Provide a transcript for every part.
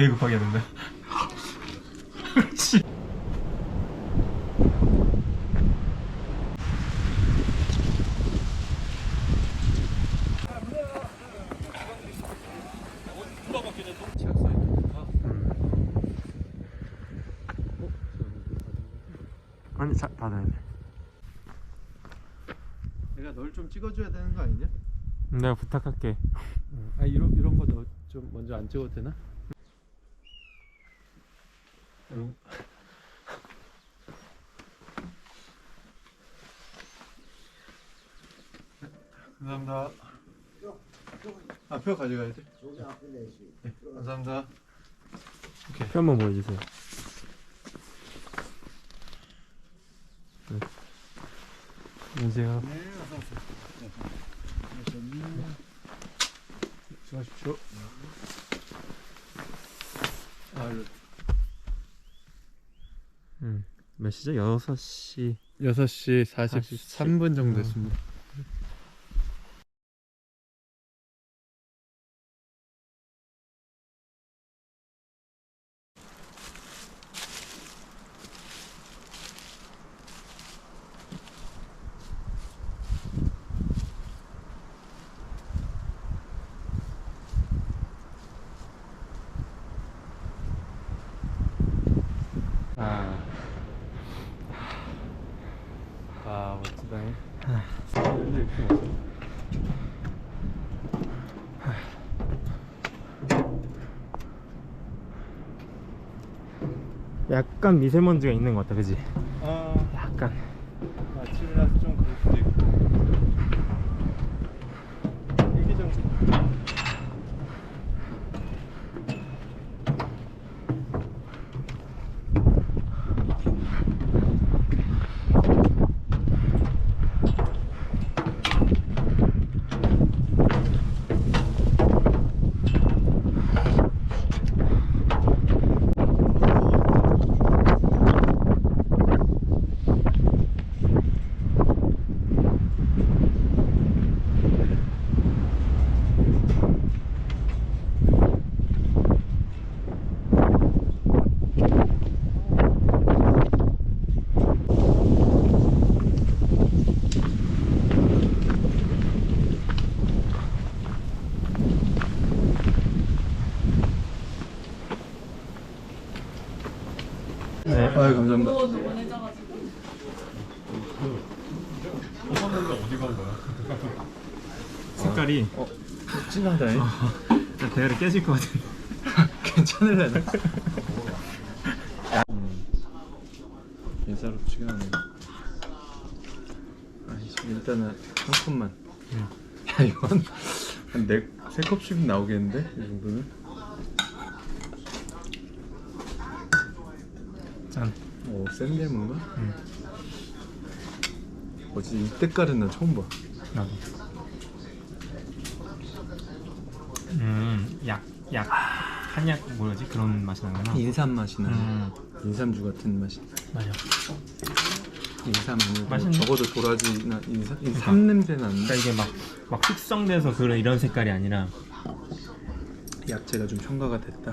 되게 급하게 했는데. 그렇지. 아니 자, 닫아야 돼. 내가 널 좀 찍어줘야 되는 거 아니냐? 내가 부탁할게. 아 이런 이런 거너좀 먼저 안 찍어도 되나? 응. 감사합니다. 아, 표 가져가야 돼? 네, 감사합니다. 표 한번 보여주세요. 네. 안녕하세요. 네, 어서 오세요. 수고하십시오. 아, 음, 몇 시죠? 6시 6시 43분 정도 어. 됐습니다. 아, 아, 멋지다. 약간 미세먼지가 있는 것 같다, 그지? 아, 약간. 아침이라서 좀 그럴 수도 있고. 일기 정도. 네. 아유, 감사합니다. 색깔이 어, 진하다. 대가리 깨질 것 같아. 괜찮을래나? 인사롭지가 않네. 아니, 일단은 한 컵만. 야, 이건 한네세 컵씩 나오겠는데? 이 정도는? 짠. 오, 센데 뭔가? 응. 뭐지, 이때까지는 난 처음 봐. 나도. 음, 약, 약, 한약 뭐지 그런 맛이 나구나. 인삼 맛이 나네. 음, 인삼주 같은 맛이. 맞아. 인삼 아니고 맛있네. 적어도 도라지나 인삼, 인삼 냄새 나는데 그러니까 이게 막, 막 숙성돼서 그런 이런 색깔이 아니라 야채가 좀 첨가가 됐다.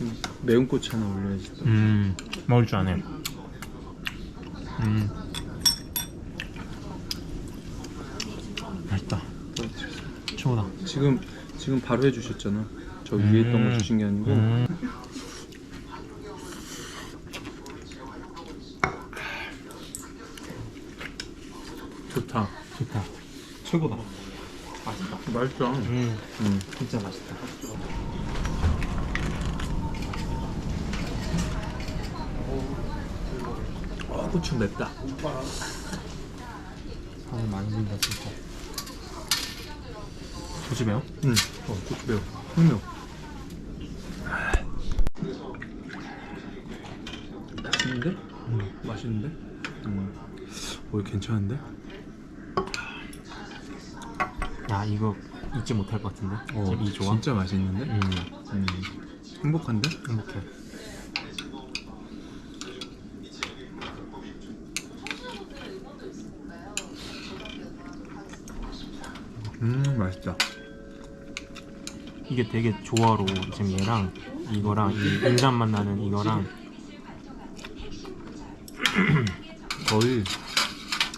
음, 매운 고추 하나 올려야지. 또. 음, 먹을 줄 아네. 음, 맛있다. 최고다. 지금 지금 바로 해주셨잖아. 저 위에 있던 음. 거 주신 게 아니고 음. 좋다. 좋다. 최고다. 맛있다. 맛있어. 음, 음. 진짜 맛있다. 어, 고추 맵다. 사람 많이 든다 진짜. 고추 매워? 응. 어, 고추 매워. 확 매워. 맛있는데? 음. 맛있는데? 음. 오, 괜찮은데? 야 이거 잊지 못할 것 같은데. 어, 이 좋아? 진짜 맛있는데? 음, 음. 행복한데? 행복해. 음 맛있다. 이게 되게 조화로 지금 얘랑 이거랑 이 인삼 맛 나는 이거랑 거의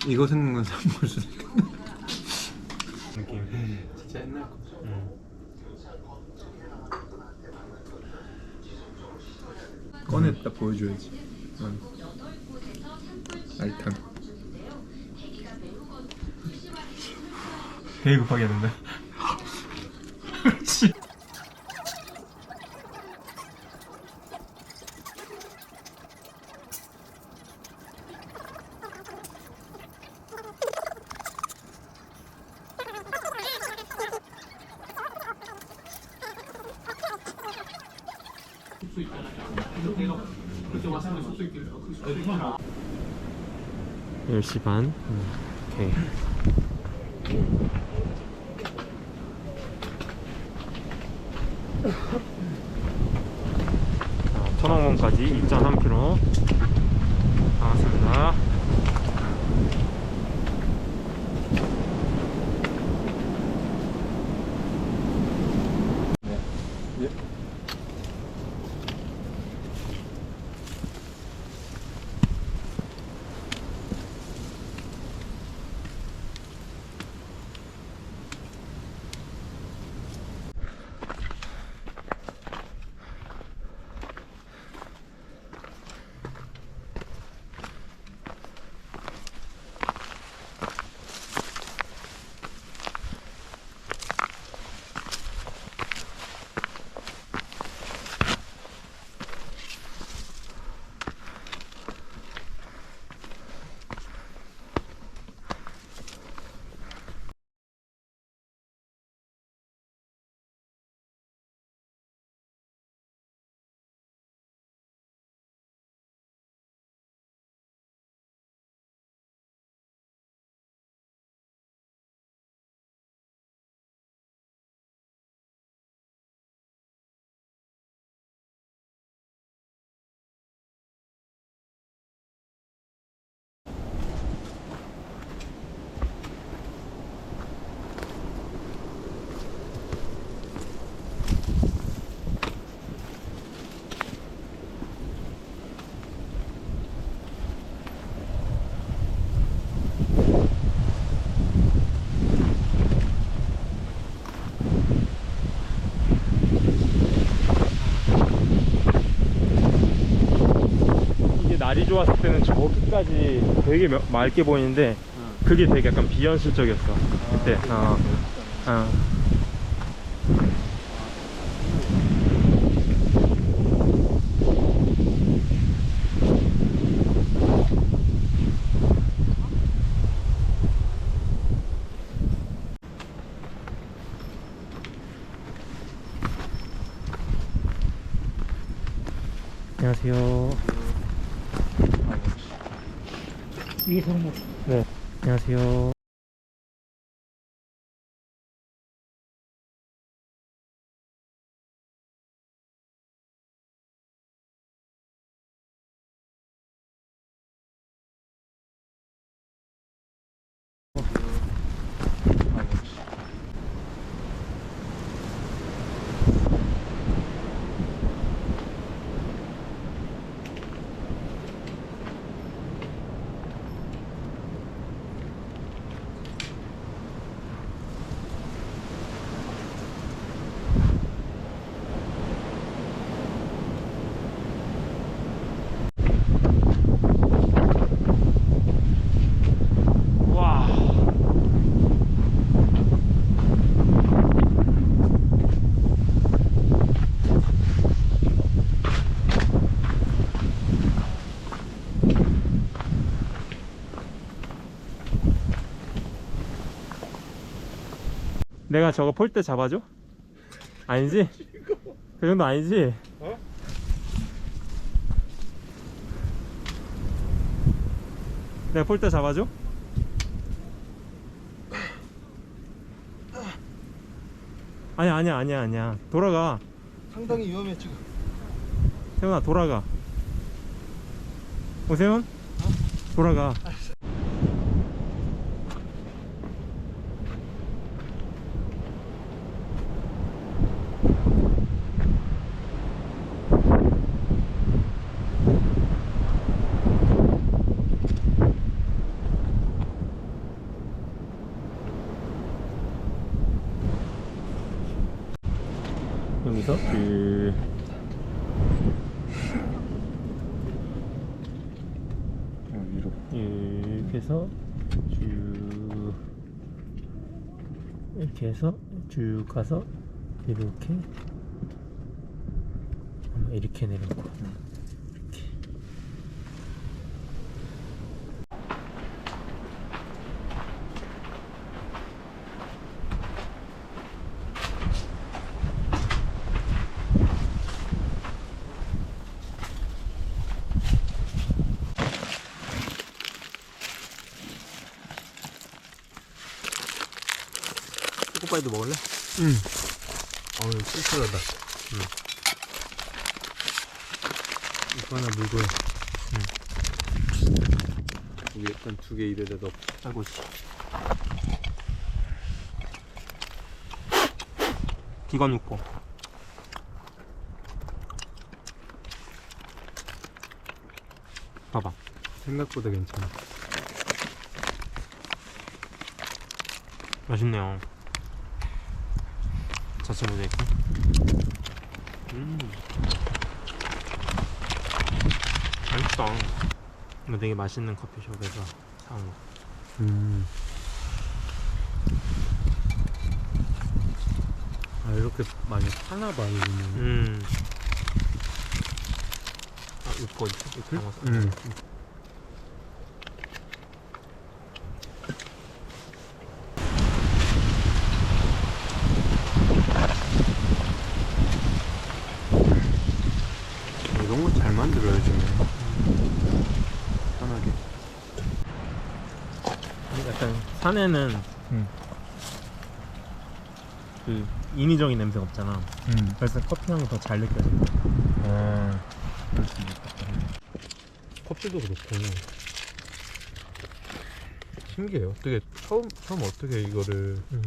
이거 생각나서 한번 수 느낌. 진짜 옛날 거. 음. 꺼냈다 보여줘야지. 응. 알탕. 되게 급하게 했는데. 그렇지. 열시 반. 음, 오케이. 자, 천왕봉까지 2.3km 나왔습니다. 좋았을 때는 저기까지 되게 며- 맑게 보이는데 그게 되게 약간 비현실적이었어 그때 어. 어. 안녕하세요. 이성목 네. 안녕하세요. 내가 저거 폴대 잡아줘? 아니지? 그 정도 아니지? 어? 내가 폴대 잡아줘? 아니야 아니야 아니야 아니야 돌아가 상당히 위험해 지금 세훈아 돌아가 오세훈 돌아가 이렇게 해서 쭉 이렇게 해서 쭉 가서 이렇게 이렇게 내려올 거 초코파이도 먹을래? 응. 어우, 쓸쓸하다. 이거 하나 물고 여기 일단 두 개 이래다 넣어. 아이고 씨 비건 육고 봐봐 생각보다 괜찮아. 맛있네요 자체 모자이크 음 맛있다 이거 되게 맛있는 커피숍에서 사온 거 음. 아, 이렇게 많이 파나 봐, 여기는. 음. 아, 이거 있어? 이거 담았어? 응. 이런 거 잘 만 들어야지. 편하게. 약간 산에는 응. 그 인위적인 냄새가 없잖아. 응. 그래서 커피 향이 더 잘 느껴져. 아, 그럴 수 있겠다. 커피도 그렇고. 신기해요. 어떻게, 처음, 처음 어떻게 이거를. 음.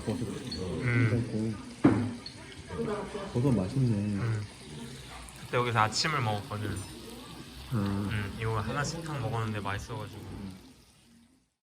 버섯. 음. 맛있네. 그때 여기서 아침을 먹었거든. 음. 음, 이거 하나씩 딱 먹었는데 맛있어가지고.